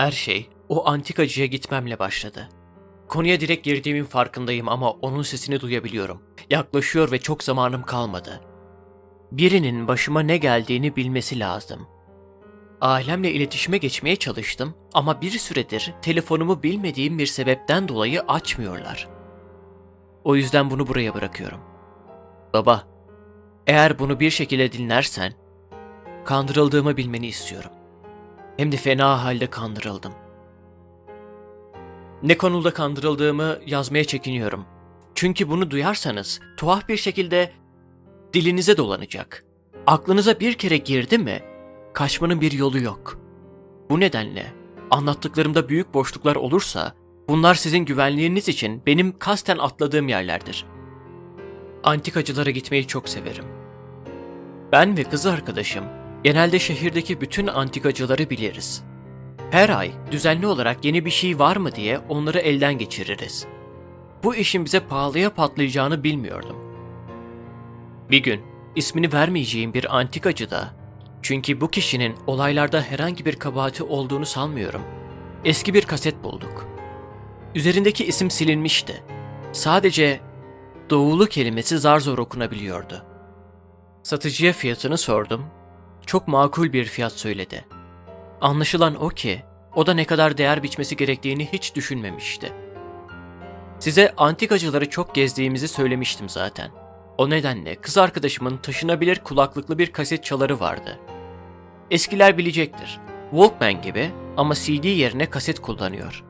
Her şey o antikacıya gitmemle başladı. Konuya direkt girdiğimin farkındayım ama onun sesini duyabiliyorum. Yaklaşıyor ve çok zamanım kalmadı. Birinin başıma ne geldiğini bilmesi lazım. Ailemle iletişime geçmeye çalıştım ama bir süredir telefonumu bilmediğim bir sebepten dolayı açmıyorlar. O yüzden bunu buraya bırakıyorum. Baba, eğer bunu bir şekilde dinlersen, kandırıldığımı bilmeni istiyorum. Hem de fena halde kandırıldım. Ne konuda kandırıldığımı yazmaya çekiniyorum. Çünkü bunu duyarsanız tuhaf bir şekilde dilinize dolanacak. Aklınıza bir kere girdi mi kaçmanın bir yolu yok. Bu nedenle anlattıklarımda büyük boşluklar olursa bunlar sizin güvenliğiniz için benim kasten atladığım yerlerdir. Antikacılara gitmeyi çok severim. Ben ve kız arkadaşım genelde şehirdeki bütün antikacıları biliriz. Her ay düzenli olarak yeni bir şey var mı diye onları elden geçiririz. Bu işin bize pahalıya patlayacağını bilmiyordum. Bir gün ismini vermeyeceğim bir antikacı da çünkü bu kişinin olaylarda herhangi bir kabahati olduğunu sanmıyorum. Eski bir kaset bulduk. Üzerindeki isim silinmişti. Sadece doğulu kelimesi zar zor okunabiliyordu. Satıcıya fiyatını sordum. Çok makul bir fiyat söyledi. Anlaşılan o ki o da ne kadar değer biçmesi gerektiğini hiç düşünmemişti. Size antikacıları çok gezdiğimizi söylemiştim zaten. O nedenle kız arkadaşımın taşınabilir kulaklıklı bir kaset çaları vardı. Eskiler bilecektir. Walkman gibi ama CD yerine kaset kullanıyor.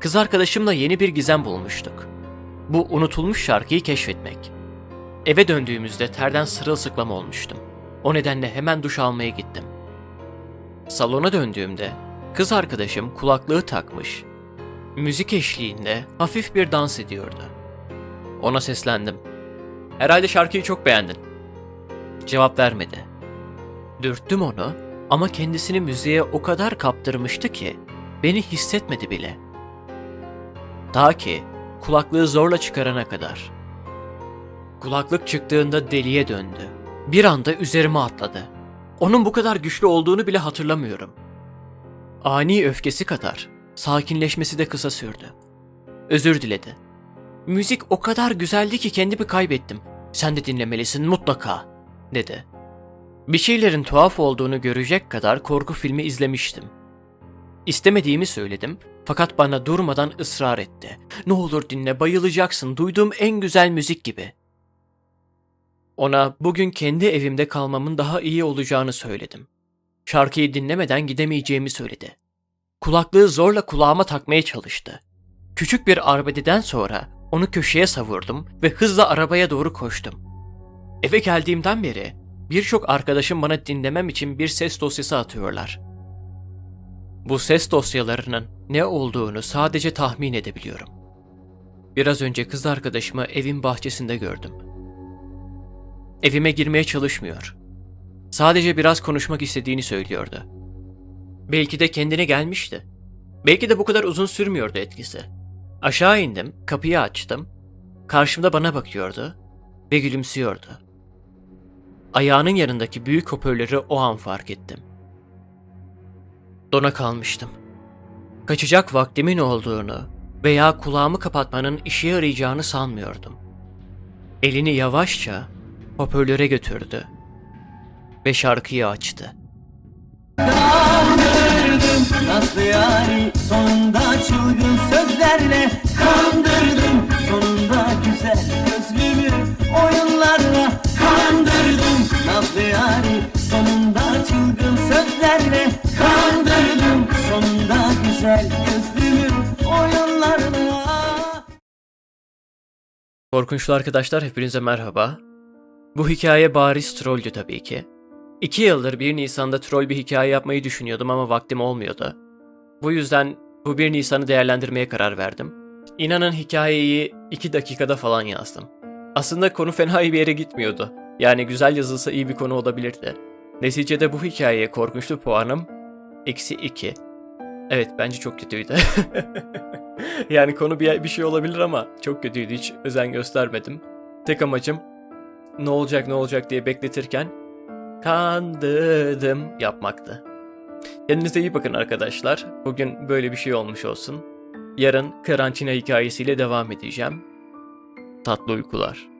Kız arkadaşımla yeni bir gizem bulmuştuk. Bu unutulmuş şarkıyı keşfetmek. Eve döndüğümüzde terden sırılsıklam olmuştum. O nedenle hemen duş almaya gittim. Salona döndüğümde kız arkadaşım kulaklığı takmış. Müzik eşliğinde hafif bir dans ediyordu. Ona seslendim. Herhalde şarkıyı çok beğendin. Cevap vermedi. Dürttüm onu ama kendisini müziğe o kadar kaptırmıştı ki beni hissetmedi bile. Ta ki kulaklığı zorla çıkarana kadar. Kulaklık çıktığında deliye döndü. Bir anda üzerime atladı. Onun bu kadar güçlü olduğunu bile hatırlamıyorum. Ani öfkesi kadar sakinleşmesi de kısa sürdü. Özür diledi. Müzik o kadar güzeldi ki kendimi kaybettim. Sen de dinlemelisin mutlaka, dedi. Bir şeylerin tuhaf olduğunu görecek kadar korku filmi izlemiştim. İstemediğimi söyledim fakat bana durmadan ısrar etti. Ne olur dinle bayılacaksın duyduğum en güzel müzik gibi. Ona bugün kendi evimde kalmamın daha iyi olacağını söyledim. Şarkıyı dinlemeden gidemeyeceğimi söyledi. Kulaklığı zorla kulağıma takmaya çalıştı. Küçük bir arbededen sonra onu köşeye savurdum ve hızla arabaya doğru koştum. Eve geldiğimden beri birçok arkadaşım bana dinlemem için bir ses dosyası atıyorlar. Bu ses dosyalarının ne olduğunu sadece tahmin edebiliyorum. Biraz önce kız arkadaşımı evin bahçesinde gördüm. Evime girmeye çalışmıyor. Sadece biraz konuşmak istediğini söylüyordu. Belki de kendine gelmişti. Belki de bu kadar uzun sürmüyordu etkisi. Aşağı indim, kapıyı açtım. Karşımda bana bakıyordu ve gülümsüyordu. Ayağının yanındaki büyük hoparlörü o an fark ettim. Dona kalmıştım. Kaçacak vaktimin olduğunu veya kulağımı kapatmanın işe yarayacağını sanmıyordum. Elini yavaşça hoparlöre götürdü ve şarkıyı açtı. Kandırdım Nazlı yani sonunda çılgın sözlerle Kandırdım sonunda güzel gözlümü oyunlarla Kandırdım Nazlı yani sonunda çılgın sözlerle Kandırdım sonunda güzel gözlümü oyunlarla Korkunçlu arkadaşlar hepinize merhaba. Bu hikaye bariz trolldü tabii ki. İki yıldır 1 Nisan'da troll bir hikaye yapmayı düşünüyordum ama vaktim olmuyordu. Bu yüzden bu 1 Nisan'ı değerlendirmeye karar verdim. İnanın hikayeyi 2 dakikada falan yazdım. Aslında konu fena bir yere gitmiyordu. Yani güzel yazılsa iyi bir konu olabilirdi. Neticede bu hikayeye korkunçlu puanım eksi 2. Evet bence çok kötüydü. yani konu bir, bir şey olabilir ama çok kötüydü hiç özen göstermedim. Tek amacım ne olacak ne olacak diye bekletirken kandırdım yapmaktı. Kendinize iyi bakın arkadaşlar. Bugün böyle bir şey olmuş olsun. Yarın karantina hikayesiyle devam edeceğim. Tatlı uykular.